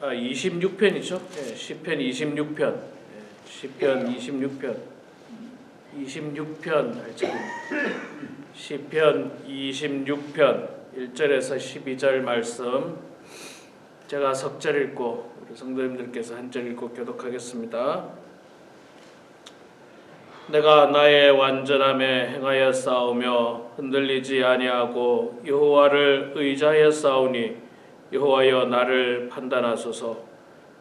아 26편이죠. 예, 시편 26편. 예, 시편 26편. 26편 할 차례입니다. 시편 26편 1절에서 12절 말씀 제가 석절 읽고 우리 성도님들께서 한 절 읽고 교독하겠습니다. 내가 나의 완전함에 행하여 싸우며 흔들리지 아니하고 여호와를 의지하여 싸우니 여호와여 나를 판단하소서.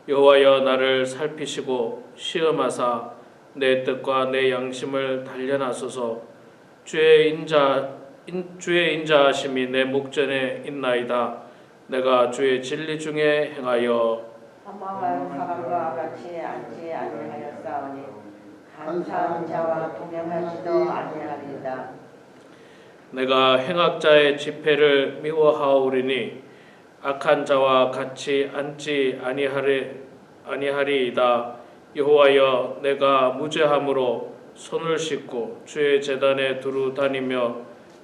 여호와여 나를 살피시고 시험하사 내 뜻과 내 양심을 단련하소서. 주의 인자 인, 주의 인자하심이 내 목전에 있나이다. 내가 주의 진리 중에 행하여 사망하는 사람과 같이 앉지 아니하였사오니 감사한 자와 동행하지도 아니하리이다. 내가 행악자의 집회를 미워하오리니 악한 자와 같이 앉지 아니하리 아니하리이다. 여호와여 내가 무죄함으로 손을 씻고 주의 제단에 두루 다니며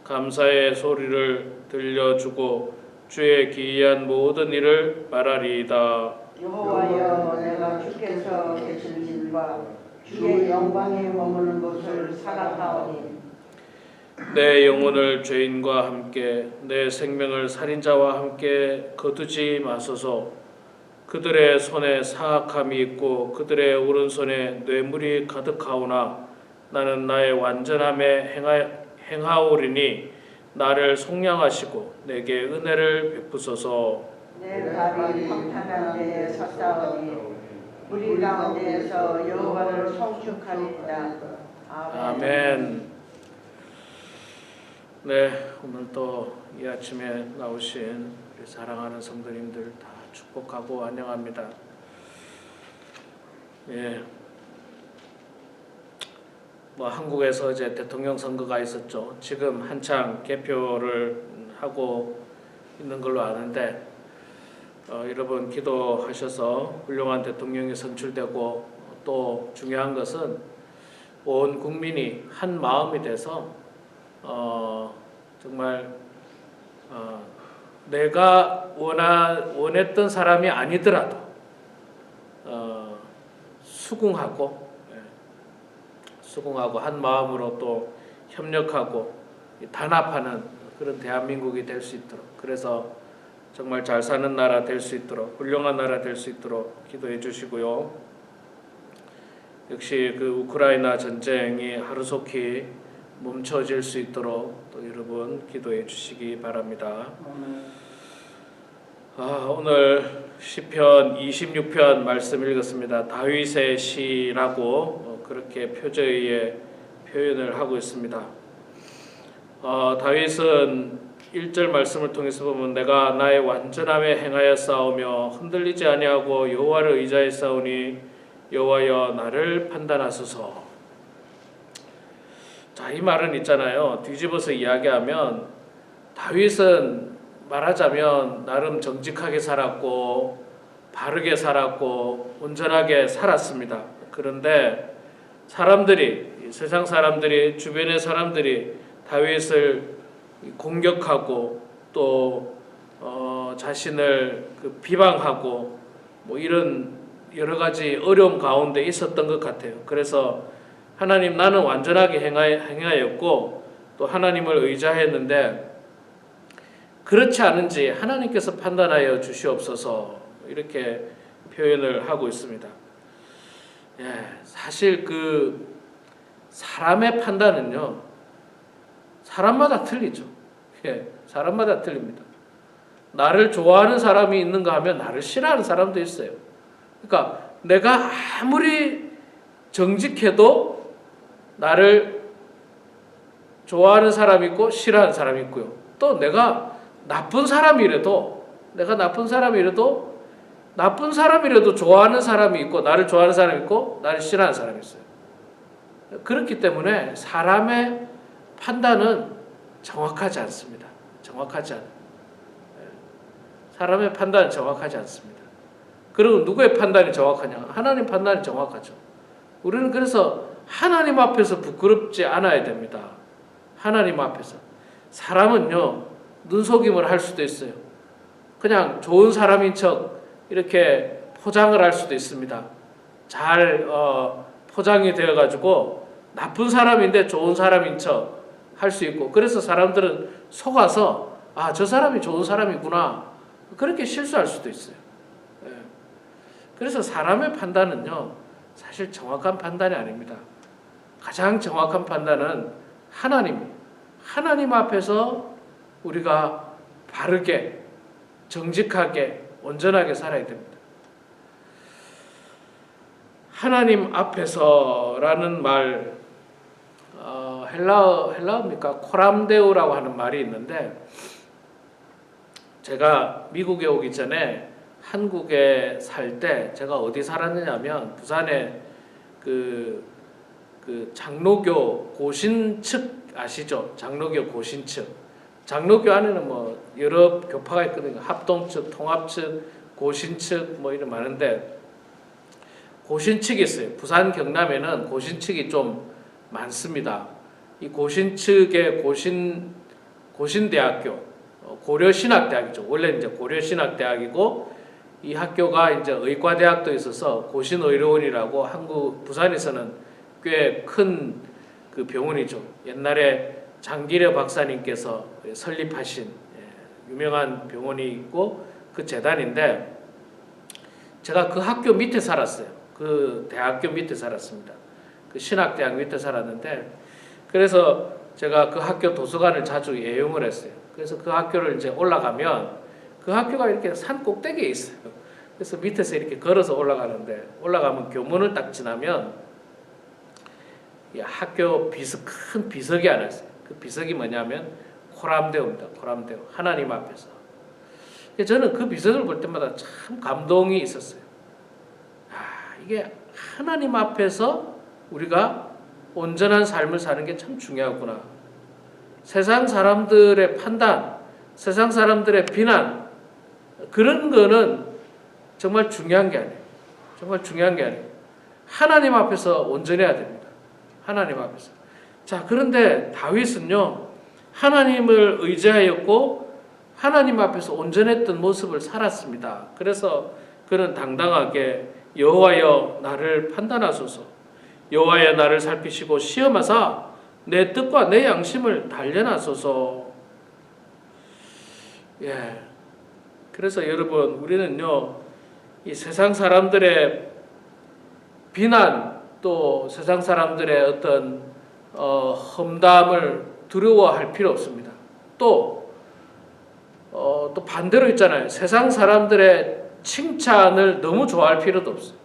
감사의 소리를 들려주고 주의 기이한 모든 일을 말하리이다. 여호와여 내가 주께서 계신 집과 주의 영광에 머무는 곳을 사랑하오니 내 영혼을 죄인과 함께 내 생명을 살인자와 함께 거두지 마소서 그들의 손에 사악함이 있고 그들의 오른손에 뇌물이 가득하오나 나는 나의 완전함에 행하, 행하오리니 나를 속량하시고 내게 은혜를 베푸소서 내 발이 평탄한 데에 섰사오니 무리 가운데에서 여호와를 송축하리이다. 아멘. 아멘. 네, 오늘 또 이 아침에 나오신 우리 사랑하는 성도님들 다 축복하고 환영합니다. 예. 뭐 한국에서 이제 대통령 선거가 있었죠. 지금 한창 개표를 하고 있는 걸로 아는데 어, 여러분 기도하셔서 훌륭한 대통령이 선출되고 또 중요한 것은 온 국민이 한 마음이 돼서 어, 정말 어, 내가 원하, 원했던 사람이 아니더라도 어, 수긍하고 예, 수긍하고 한 마음으로 또 협력하고 단합하는 그런 대한민국이 될 수 있도록 그래서 정말 잘 사는 나라 될 수 있도록 훌륭한 나라 될 수 있도록 기도해 주시고요. 역시 그 우크라이나 전쟁이 하루속히 멈춰질 수 있도록 또 여러분 기도해 주시기 바랍니다. 아, 오늘 시편 26편 말씀 읽었습니다. 다윗의 시라고 어, 그렇게 표저의 표현을 하고 있습니다. 어, 다윗은 1절 말씀을 통해서 보면 내가 나의 완전함에 행하여 싸우며 흔들리지 아니하고 여호와를 의지하여 싸우니 여호와여 나를 판단하소서. 자, 이 말은 있잖아요. 뒤집어서 이야기하면 다윗은 말하자면 나름 정직하게 살았고 바르게 살았고 온전하게 살았습니다. 그런데 사람들이 이 세상 사람들이 주변의 사람들이 다윗을 공격하고 또 어, 자신을 그 비방하고 뭐 이런 여러 가지 어려움 가운데 있었던 것 같아요. 그래서 하나님 나는 완전하게 행하- 행하였고 또 하나님을 의지하였는데 그렇지 않은지 하나님께서 판단하여 주시옵소서 이렇게 표현을 하고 있습니다. 예, 사실 그 사람의 판단은요 사람마다 틀리죠. 예, 사람마다 틀립니다. 나를 좋아하는 사람이 있는가 하면 나를 싫어하는 사람도 있어요. 그러니까 내가 아무리 정직해도 나를 좋아하는 사람이 있고 싫어하는 사람이 있고요. 또 내가 나쁜 사람이라도 내가 나쁜 사람이라도 나쁜 사람이라도 좋아하는 사람이 있고 나를 좋아하는 사람이 있고 나를 싫어하는 사람이 있어요. 그렇기 때문에 사람의 판단은 정확하지 않습니다. 정확하지 않아요. 예. 사람의 판단은 정확하지 않습니다. 그리고 누구의 판단이 정확하냐? 하나님 판단이 정확하죠. 우리는 그래서 하나님 앞에서 부끄럽지 않아야 됩니다. 하나님 앞에서. 사람은요, 눈속임을 할 수도 있어요. 그냥 좋은 사람인 척 이렇게 포장을 할 수도 있습니다. 잘 어, 포장이 되어 가지고 나쁜 사람인데 좋은 사람인 척 할 수 있고 그래서 사람들은 속아서 아 저 사람이 좋은 사람이구나 그렇게 실수할 수도 있어요. 예. 그래서 사람의 판단은요 사실 정확한 판단이 아닙니다. 가장 정확한 판단은 하나님 하나님 앞에서 우리가 바르게 정직하게 온전하게 살아야 됩니다. 하나님 앞에서라는 말 어, 헬라어 헬라어입니까? 코람데오라고 하는 말이 있는데 제가 미국에 오기 전에 한국에 살 때 제가 어디 살았느냐면 부산에 그, 그 장로교 고신 측 아시죠? 장로교 고신 측 장로교 안에는 뭐 여러 교파가 있거든요. 합동 측, 통합 측, 고신 측 뭐 이런 많은데 고신 측이 있어요. 부산 경남에는 고신 측이 좀 많습니다. 이 고신 측의 고신 고신대학교 어, 고려신학대학이죠. 원래 이제 고려신학대학이고 이 학교가 이제 의과대학도 있어서 고신의료원이라고 한국 부산에서는 꽤 큰 그 병원이죠. 옛날에 장기려 박사님께서 설립하신 예, 유명한 병원이 있고 그 재단인데 제가 그 학교 밑에 살았어요. 그 대학교 밑에 살았습니다. 그 신학대학 밑에 살았는데 그래서 제가 그 학교 도서관을 자주 애용을 했어요. 그래서 그 학교를 이제 올라가면 그 학교가 이렇게 산 꼭대기에 있어요. 그래서 밑에서 이렇게 걸어서 올라가는데 올라가면 교문을 딱 지나면 이 학교 비석 큰 비석이 하나 있어요. 그 비석이 뭐냐면 코람데오입니다. 코람데오 하나님 앞에서. 저는 그 비석을 볼 때마다 참 감동이 있었어요. 아 이게 하나님 앞에서 우리가 온전한 삶을 사는 게 참 중요하구나. 세상 사람들의 판단, 세상 사람들의 비난 그런 거는 정말 중요한 게 아니에요. 정말 중요한 게 아니에요. 하나님 앞에서 온전해야 됩니다. 하나님 앞에서. 자, 그런데 다윗은요. 하나님을 의지하였고 하나님 앞에서 온전했던 모습을 살았습니다. 그래서 그는 당당하게 여호와여 나를 판단하소서. 여호와여 나를 살피시고 시험하사 내 뜻과 내 양심을 단련하소서. 예. 그래서 여러분 우리는요 이 세상 사람들의 비난 또 세상 사람들의 어떤 어, 험담을 두려워할 필요 없습니다. 또, 어, 또 반대로 있잖아요. 세상 사람들의 칭찬을 너무 좋아할 필요도 없어요.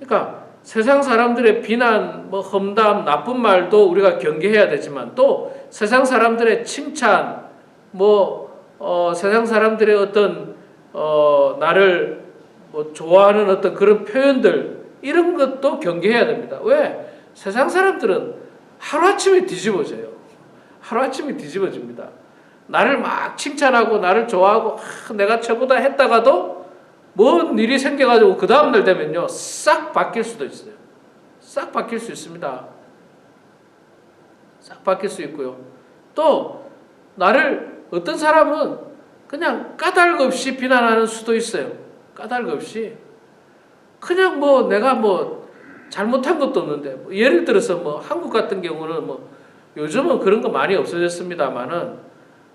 그러니까 세상 사람들의 비난, 뭐 험담, 나쁜 말도 우리가 경계해야 되지만 또 세상 사람들의 칭찬, 뭐 어, 세상 사람들의 어떤 어, 나를 뭐 좋아하는 어떤 그런 표현들 이런 것도 경계해야 됩니다. 왜? 세상 사람들은 하루아침에 뒤집어져요. 하루아침에 뒤집어집니다. 나를 막 칭찬하고 나를 좋아하고 아, 내가 저보다 했다가도 뭔 일이 생겨가지고 그 다음날 되면요 싹 바뀔 수도 있어요. 싹 바뀔 수 있습니다. 싹 바뀔 수 있고요. 또 나를 어떤 사람은 그냥 까닭 없이 비난하는 수도 있어요. 까닭 없이 그냥 뭐 내가 뭐 잘못한 것도 없는데 뭐 예를 들어서 뭐 한국 같은 경우는 뭐 요즘은 그런 거 많이 없어졌습니다만은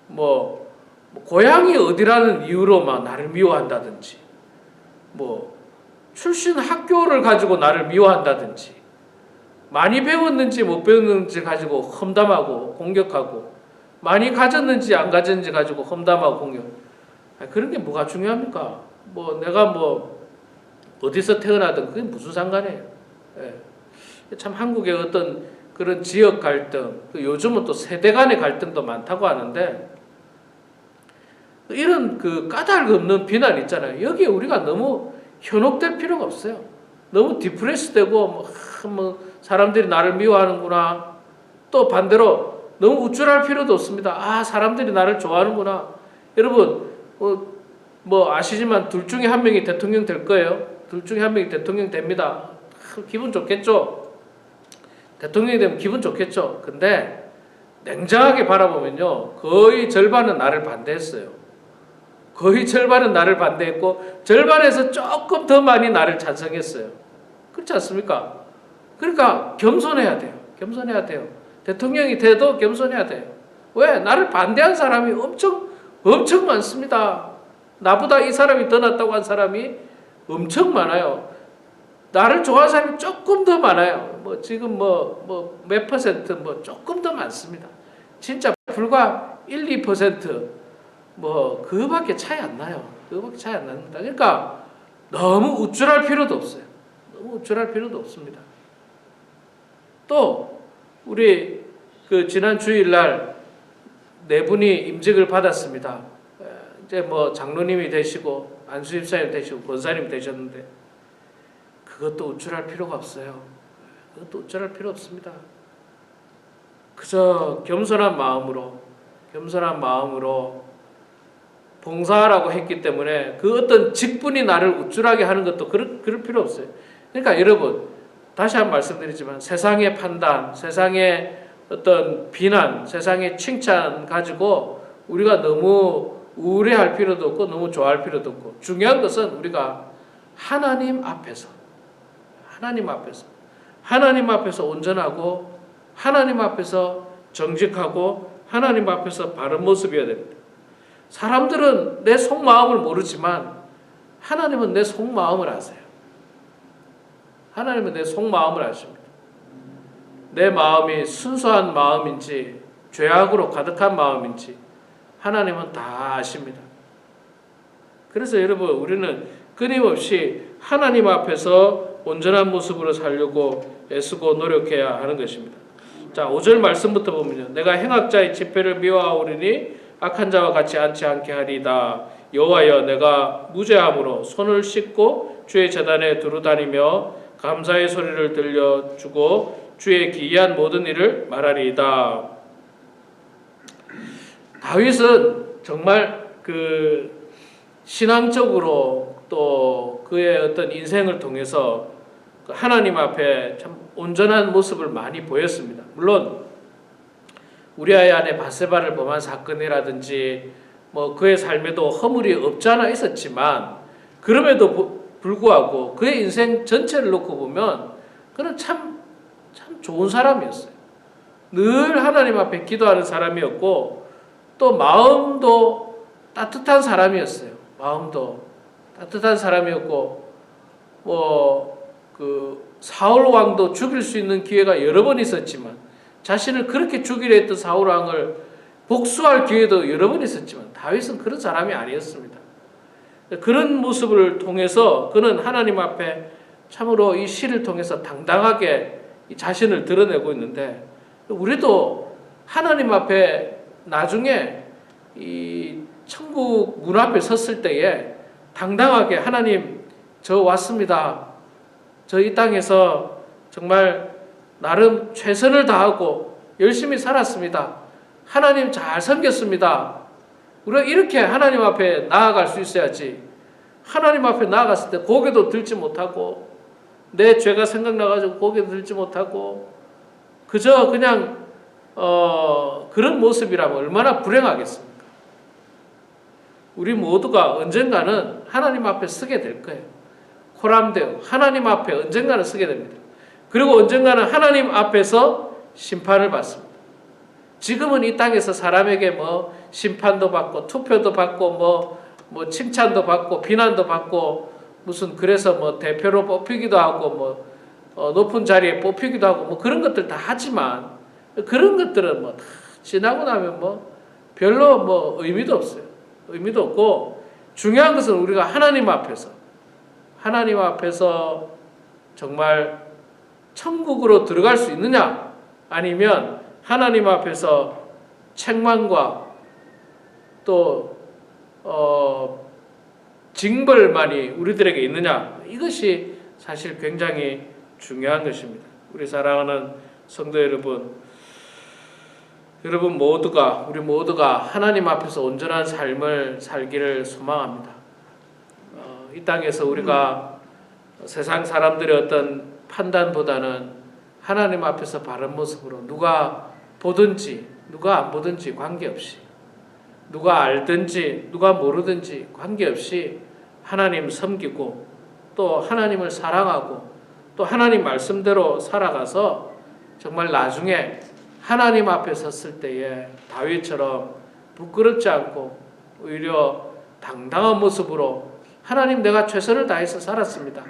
뭐, 뭐 고향이 어디라는 이유로 막 나를 미워한다든지 뭐 출신 학교를 가지고 나를 미워한다든지 많이 배웠는지 못 배웠는지 가지고 험담하고 공격하고 많이 가졌는지 안 가졌는지 가지고 험담하고 공격 그런 게 뭐가 중요합니까? 뭐 내가 뭐 어디서 태어나든 그게 무슨 상관이에요. 예. 참 한국의 어떤 그런 지역 갈등, 그 요즘은 또 세대 간의 갈등도 많다고 하는데 이런 그 까닭 없는 비난 있잖아요. 여기에 우리가 너무 현혹될 필요가 없어요. 너무 디프레스 되고 뭐, 아, 뭐 사람들이 나를 미워하는구나. 또 반대로 너무 우쭐할 필요도 없습니다. 아 사람들이 나를 좋아하는구나. 여러분 어, 뭐 아시지만 둘 중에 한 명이 대통령 될 거예요. 둘 중에 한 명이 대통령 됩니다. 아, 기분 좋겠죠. 대통령이 되면 기분 좋겠죠. 근데 냉정하게 바라보면요, 거의 절반은 나를 반대했어요. 거의 절반은 나를 반대했고 절반에서 조금 더 많이 나를 찬성했어요. 그렇지 않습니까? 그러니까 겸손해야 돼요. 겸손해야 돼요. 대통령이 돼도 겸손해야 돼요. 왜? 나를 반대한 사람이 엄청 엄청 많습니다. 나보다 이 사람이 더 낫다고 한 사람이 엄청 많아요. 나를 좋아하는 사람이 조금 더 많아요. 뭐 지금 뭐 뭐 몇 퍼센트 뭐 조금 더 많습니다. 진짜 불과 1, 2%뭐 그거밖에 차이 안 나요. 그거밖에 차이 안 납니다. 그러니까 너무 우쭐할 필요도 없어요. 너무 우쭐할 필요도 없습니다. 또 우리 그 지난 주일날 네 분이 임직을 받았습니다. 에, 이제 뭐 장로님이 되시고 안수입사님 되시고 권사님 되셨는데 그것도 우쭐할 필요가 없어요. 그것도 우쭐할 필요 없습니다. 그저 겸손한 마음으로 겸손한 마음으로 봉사하라고 했기 때문에 그 어떤 직분이 나를 우쭐하게 하는 것도 그럴, 그럴 필요 없어요. 그러니까 여러분 다시 한번 말씀드리지만 세상의 판단, 세상의 어떤 비난, 세상의 칭찬 가지고 우리가 너무 우울해할 필요도 없고 너무 좋아할 필요도 없고 중요한 것은 우리가 하나님 앞에서 하나님 앞에서 하나님 앞에서 온전하고 하나님 앞에서 정직하고 하나님 앞에서 바른 모습이어야 됩니다. 사람들은 내 속마음을 모르지만 하나님은 내 속마음을 아세요. 하나님은 내 속마음을 아십니다. 내 마음이 순수한 마음인지 죄악으로 가득한 마음인지 하나님은 다 아십니다. 그래서 여러분 우리는 끊임없이 하나님 앞에서 온전한 모습으로 살려고 애쓰고 노력해야 하는 것입니다. 자, 5절 말씀부터 보면요. 내가 행악자의 집회를 미워하오리니 악한 자와 같이 앉지 않게 하리다. 여호와여 내가 무죄함으로 손을 씻고 주의 재단에 두루 다니며 감사의 소리를 들려주고 주의 기이한 모든 일을 말하리이다. 다윗은 정말 그 신앙적으로 또 그의 어떤 인생을 통해서 그 하나님 앞에 참 온전한 모습을 많이 보였습니다. 물론 우리아의 아내 바세바를 범한 사건이라든지 뭐 그의 삶에도 허물이 없지 않아 있었지만 그럼에도 불구하고 그의 인생 전체를 놓고 보면 그는 참, 참 좋은 사람이었어요. 늘 하나님 앞에 기도하는 사람이었고 또 마음도 따뜻한 사람이었어요. 마음도 따뜻한 사람이었고 뭐그 사울 왕도 죽일 수 있는 기회가 여러 번 있었지만 자신을 그렇게 죽이려 했던 사울 왕을 복수할 기회도 여러 번 있었지만 다윗은 그런 사람이 아니었습니다. 그런 모습을 통해서 그는 하나님 앞에 참으로 이 시를 통해서 당당하게 자신을 드러내고 있는데 우리도 하나님 앞에 나중에 이 천국 문 앞에 섰을 때에 당당하게 하나님 저 왔습니다. 저 이 땅에서 정말 나름 최선을 다하고 열심히 살았습니다. 하나님 잘 섬겼습니다. 우리가 이렇게 하나님 앞에 나아갈 수 있어야지. 하나님 앞에 나아갔을 때 고개도 들지 못하고 내 죄가 생각나가지고 고개도 들지 못하고 그저 그냥 어, 그런 모습이라면 얼마나 불행하겠습니까? 우리 모두가 언젠가는 하나님 앞에 서게 될 거예요. 코람되어 하나님 앞에 언젠가는 서게 됩니다. 그리고 언젠가는 하나님 앞에서 심판을 받습니다. 지금은 이 땅에서 사람에게 뭐 심판도 받고 투표도 받고 뭐, 뭐 칭찬도 받고 비난도 받고 무슨 그래서 뭐 대표로 뽑히기도 하고 뭐 어, 높은 자리에 뽑히기도 하고 뭐 그런 것들 다 하지만 그런 것들은 뭐 다 지나고 나면 뭐 별로 뭐 의미도 없어요. 의미도 없고 중요한 것은 우리가 하나님 앞에서 하나님 앞에서 정말 천국으로 들어갈 수 있느냐 아니면 하나님 앞에서 책망과 또 어, 징벌만이 우리들에게 있느냐 이것이 사실 굉장히 중요한 것입니다. 우리 사랑하는 성도 여러분, 여러분 모두가 우리 모두가 하나님 앞에서 온전한 삶을 살기를 소망합니다. 어, 이 땅에서 우리가 세상 사람들의 어떤 판단보다는 하나님 앞에서 바른 모습으로 누가 보든지 누가 안 보든지 관계없이 누가 알든지 누가 모르든지 관계없이 하나님 섬기고 또 하나님을 사랑하고 또 하나님 말씀대로 살아가서 정말 나중에 하나님 앞에 섰을 때에 다윗처럼 부끄럽지 않고 오히려 당당한 모습으로 하나님 내가 최선을 다해서 살았습니다.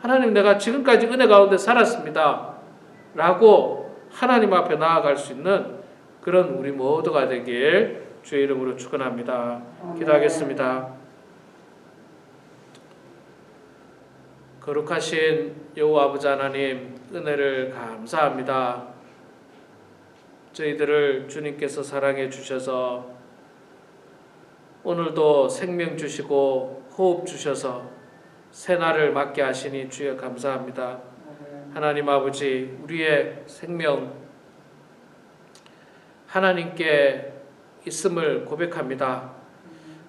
하나님 내가 지금까지 은혜 가운데 살았습니다. 라고 하나님 앞에 나아갈 수 있는 그런 우리 모두가 되길 주의 이름으로 축원합니다. 기도하겠습니다. 거룩하신 여호와 아버지 하나님 은혜를 감사합니다. 저희들을 주님께서 사랑해 주셔서 오늘도 생명 주시고 호흡 주셔서 새날을 맞게 하시니 주여 감사합니다. 하나님 아버지 우리의 생명 하나님께 있음을 고백합니다.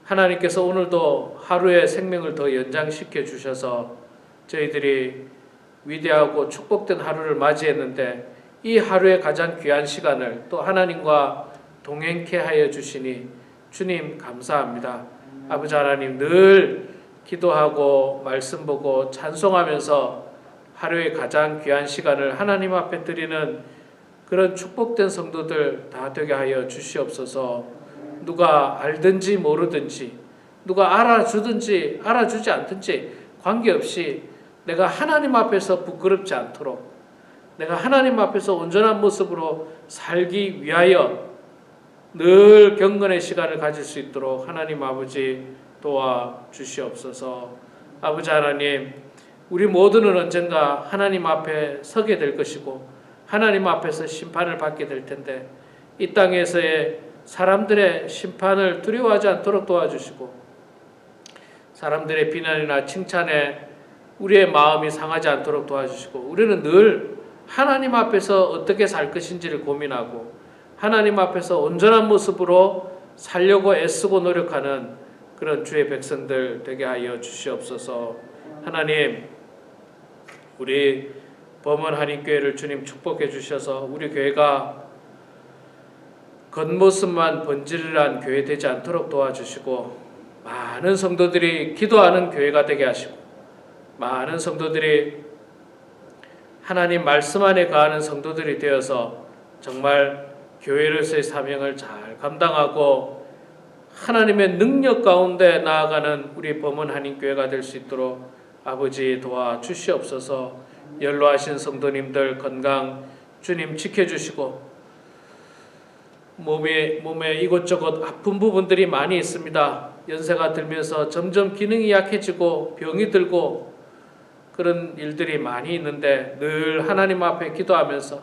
하나님께서 오늘도 하루의 생명을 더 연장시켜 주셔서 저희들이 위대하고 축복된 하루를 맞이했는데 이 하루의 가장 귀한 시간을 또 하나님과 동행케 하여 주시니 주님 감사합니다. 아버지 하나님 늘 기도하고 말씀 보고 찬송하면서 하루의 가장 귀한 시간을 하나님 앞에 드리는 그런 축복된 성도들 다 되게 하여 주시옵소서. 누가 알든지 모르든지 누가 알아주든지 알아주지 않든지 관계없이 내가 하나님 앞에서 부끄럽지 않도록 내가 하나님 앞에서 온전한 모습으로 살기 위하여 늘 경건의 시간을 가질 수 있도록 하나님 아버지 도와 주시옵소서. 아버지 하나님, 우리 모두는 언젠가 하나님 앞에 서게 될 것이고 하나님 앞에서 심판을 받게 될 텐데 이 땅에서의 사람들의 심판을 두려워하지 않도록 도와주시고 사람들의 비난이나 칭찬에 우리의 마음이 상하지 않도록 도와주시고 우리는 늘 하나님 앞에서 어떻게 살 것인지를 고민하고 하나님 앞에서 온전한 모습으로 살려고 애쓰고 노력하는 그런 주의 백성들 되게 하여 주시옵소서. 하나님, 우리 범원 한인교회를 주님 축복해 주셔서 우리 교회가 겉모습만 번지르한 교회 되지 않도록 도와주시고 많은 성도들이 기도하는 교회가 되게 하시고 많은 성도들이 하나님 말씀 안에 거하는 성도들이 되어서 정말 교회로서의 사명을 잘 감당하고 하나님의 능력 가운데 나아가는 우리 범원 한인교회가 될 수 있도록 아버지 도와 주시옵소서 연로하신 성도님들 건강 주님 지켜주시고 몸에 몸에 이곳저곳 아픈 부분들이 많이 있습니다. 연세가 들면서 점점 기능이 약해지고 병이 들고 그런 일들이 많이 있는데 늘 하나님 앞에 기도하면서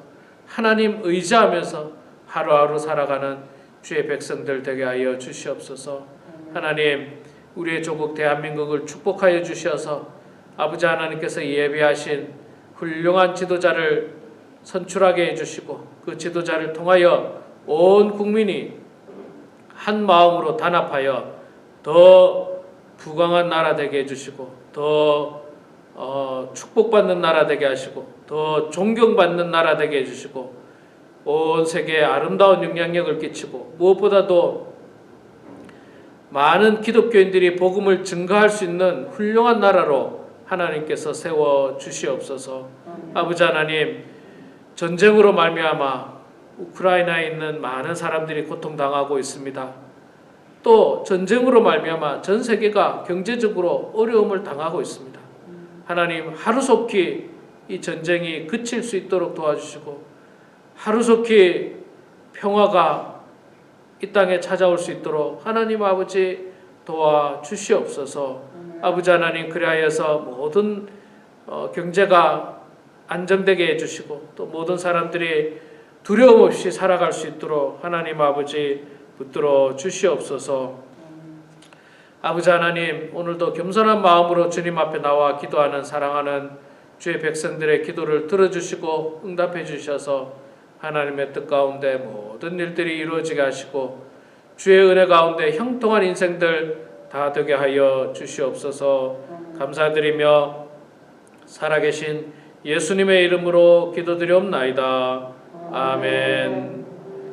하나님 의지하면서 하루하루 살아가는 주의 백성들 되게 하여 주시옵소서. 하나님 우리의 조국 대한민국을 축복하여 주셔서 아버지 하나님께서 예비하신 훌륭한 지도자를 선출하게 해주시고 그 지도자를 통하여 온 국민이 한 마음으로 단합하여 더 부강한 나라 되게 해주시고 더 어, 축복받는 나라 되게 하시고 더 존경받는 나라 되게 해주시고 온 세계에 아름다운 영향력을 끼치고 무엇보다도 많은 기독교인들이 복음을 증가할 수 있는 훌륭한 나라로 하나님께서 세워 주시옵소서. 아버지 하나님 전쟁으로 말미암아 우크라이나에 있는 많은 사람들이 고통당하고 있습니다. 또 전쟁으로 말미암아 전 세계가 경제적으로 어려움을 당하고 있습니다. 하나님 하루속히 이 전쟁이 그칠 수 있도록 도와주시고 하루속히 평화가 이 땅에 찾아올 수 있도록 하나님 아버지 도와 주시옵소서. 아버지 하나님 그리하여서 모든 어, 경제가 안정되게 해주시고 또 모든 사람들이 두려움 없이 살아갈 수 있도록 하나님 아버지 붙들어 주시옵소서. 아버지 하나님 오늘도 겸손한 마음으로 주님 앞에 나와 기도하는 사랑하는 주의 백성들의 기도를 들어주시고 응답해 주셔서 하나님의 뜻 가운데 모든 일들이 이루어지게 하시고 주의 은혜 가운데 형통한 인생들 다 되게 하여 주시옵소서 감사드리며 살아계신 예수님의 이름으로 기도드리옵나이다. 아멘.